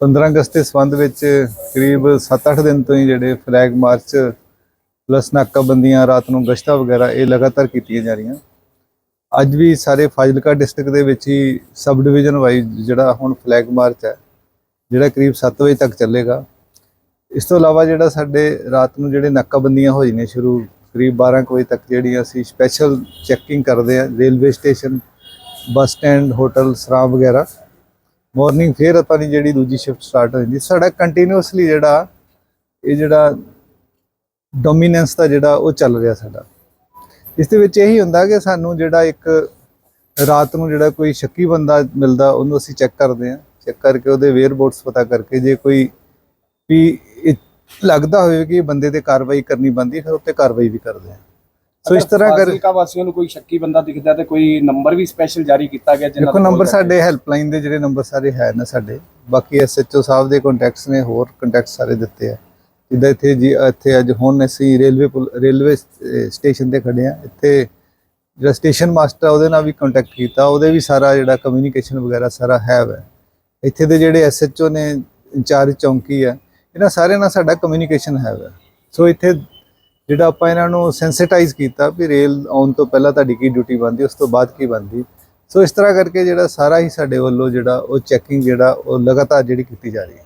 15 ਅਗਸਤ ਦੇ ਸੰਬੰਧ ਵਿੱਚ ਕਰੀਬ 7-8 ਦਿਨ ਤੋਂ ਹੀ ਜਿਹੜੇ ਫਲੈਗ ਮਾਰਚ ਪਲੱਸ ਨਾਕਾਬੰਦੀਆਂ, ਰਾਤ ਨੂੰ ਗਸ਼ਤਾਂ ਵਗੈਰਾ ਇਹ ਲਗਾਤਾਰ ਕੀਤੀਆਂ ਜਾ ਰਹੀਆਂ। ਅੱਜ ਵੀ ਸਾਰੇ ਫਾਜ਼ਿਲਕਾ ਡਿਸਟ੍ਰਿਕਟ ਦੇ ਵਿੱਚ ਹੀ ਸਬ ਡਿਵੀਜ਼ਨ ਵਾਈਜ਼ ਜਿਹੜਾ ਹੁਣ ਫਲੈਗ ਮਾਰਚ ਹੈ, ਜਿਹੜਾ ਕਰੀਬ 7 ਵਜੇ ਤੱਕ ਚੱਲੇਗਾ। ਇਸ ਤੋਂ ਇਲਾਵਾ ਜਿਹੜਾ ਸਾਡੇ ਰਾਤ ਨੂੰ ਜਿਹੜੇ ਨਾਕਾਬੰਦੀਆਂ ਹੋ ਜਾਂਦੀਆਂ ਸ਼ੁਰੂ, ਕਰੀਬ 12 ਕੁ ਵਜੇ ਤੱਕ ਜਿਹੜੀਆਂ ਅਸੀਂ ਸਪੈਸ਼ਲ ਚੈਕਿੰਗ ਕਰਦੇ ਆ railway station bus stand hotel ਸਰਾਂ ਵਗੈਰਾ। ਮਾਰਨਿੰਗ ਫੇਰ ਆਪਾਂ ਦੀ ਜਿਹੜੀ ਦੂਜੀ ਸ਼ਿਫਟ ਸਟਾਰਟ ਹੋ ਜਾਂਦੀ ਸਾਡਾ ਕੰਟੀਨਿਊਸਲੀ ਜਿਹੜਾ, ਇਹ ਜਿਹੜਾ ਡੋਮੀਨੈਂਸ ਦਾ ਜਿਹੜਾ ਉਹ ਚੱਲ ਰਿਹਾ ਸਾਡਾ। ਇਸ ਦੇ ਵਿੱਚ ਇਹੀ ਹੁੰਦਾ ਕਿ ਸਾਨੂੰ ਜਿਹੜਾ ਇੱਕ ਰਾਤ ਨੂੰ ਜਿਹੜਾ ਕੋਈ ਸ਼ੱਕੀ ਬੰਦਾ ਮਿਲਦਾ, ਉਹਨੂੰ ਅਸੀਂ ਚੈੱਕ ਕਰਦੇ ਹਾਂ। ਚੈੱਕ ਕਰਕੇ ਉਹਦੇ ਵੇਅਰ ਪਤਾ ਕਰਕੇ ਜੇ ਕੋਈ ਵੀ ਇਹ ਲੱਗਦਾ ਹੋਵੇ ਕਿ ਬੰਦੇ ਤੇ ਕਾਰਵਾਈ ਕਰਨੀ ਬੰਦੀ ਫਿਰ ਉੱਤੇ ਕਾਰਵਾਈ ਵੀ ਕਰਦੇ ਹਾਂ। ਸੋ ਇਸ ਤਰ੍ਹਾਂ ਕਰ ਫਾਜ਼ਿਲਕਾ ਵਾਸੀਆਂ ਨੂੰ ਕੋਈ ਸ਼ੱਕੀ ਬੰਦਾ ਦਿਖਦਾ ਤੇ ਕੋਈ ਨੰਬਰ ਵੀ ਸਪੈਸ਼ਲ ਜਾਰੀ ਕੀਤਾ ਗਿਆ ਦੇਖੋ ਨੰਬਰ ਸਾਡੇ ਹੈਲਪਲਾਈਨ ਦੇ ਜਿਹੜੇ ਨੰਬਰ ਸਾਰੇ ਹੈ ਨੇ ਸਾਡੇ। ਬਾਕੀ ਐਸਐਚਓ ਸਾਹਿਬ ਦੇ ਕੰਟੈਕਟਸ ਨੇ ਹੋਰ ਕੰਟੈਕਟ ਸਾਰੇ ਦਿੱਤੇ ਆ। ਜਿੱਦਾਂ ਇੱਥੇ ਜੀ ਇੱਥੇ ਅੱਜ ਹੁਣ ਅਸੀਂ ਰੇਲਵੇ ਰੇਲਵੇ ਸਟੇਸ਼ਨ ਤੇ ਖੜੇ ਆ। ਇੱਥੇ ਜਿਹੜਾ ਸਟੇਸ਼ਨ ਮਾਸਟਰ ਆ ਉਹਦੇ ਨਾਲ ਵੀ ਕੰਟੈਕਟ ਕੀਤਾ। ਉਹਦੇ ਵੀ ਸਾਰਾ ਜਿਹੜਾ ਕਮਿਊਨੀਕੇਸ਼ਨ ਵਗੈਰਾ ਸਾਰਾ ਹੈ ਵੈ। ਇੱਥੇ ਦੇ ਜਿਹੜੇ ਐਸਐਚਓ ਨੇ ਇੰਚਾਰਜ ਚੌਂਕੀ ਆ ਇਹਨਾਂ ਸਾਰਿਆਂ ਨਾਲ ਸਾਡਾ ਕਮਿਊਨੀਕੇਸ਼ਨ ਹੈ ਵੈ। ਸੋ ਇੱਥੇ ਜਿਹੜਾ ਆਪਾਂ ਇਹਨਾਂ ਨੂੰ ਸੈਂਸਿਟਾਈਜ਼ ਕੀਤਾ ਵੀ ਰੇਲ ਆਉਣ ਤੋਂ ਪਹਿਲਾਂ ਤੁਹਾਡੀ ਕੀ ਡਿਊਟੀ ਬਣਦੀ, ਉਸ ਤੋਂ ਬਾਅਦ ਕੀ ਬਣਦੀ। ਸੋ ਇਸ ਤਰ੍ਹਾਂ ਕਰਕੇ ਜਿਹੜਾ ਸਾਰਾ ਹੀ ਸਾਡੇ ਵੱਲੋਂ ਜਿਹੜਾ ਉਹ ਚੈਕਿੰਗ ਜਿਹੜਾ ਉਹ ਲਗਾਤਾਰ ਜਿਹੜੀ ਕੀਤੀ ਜਾ ਰਹੀ ਹੈ।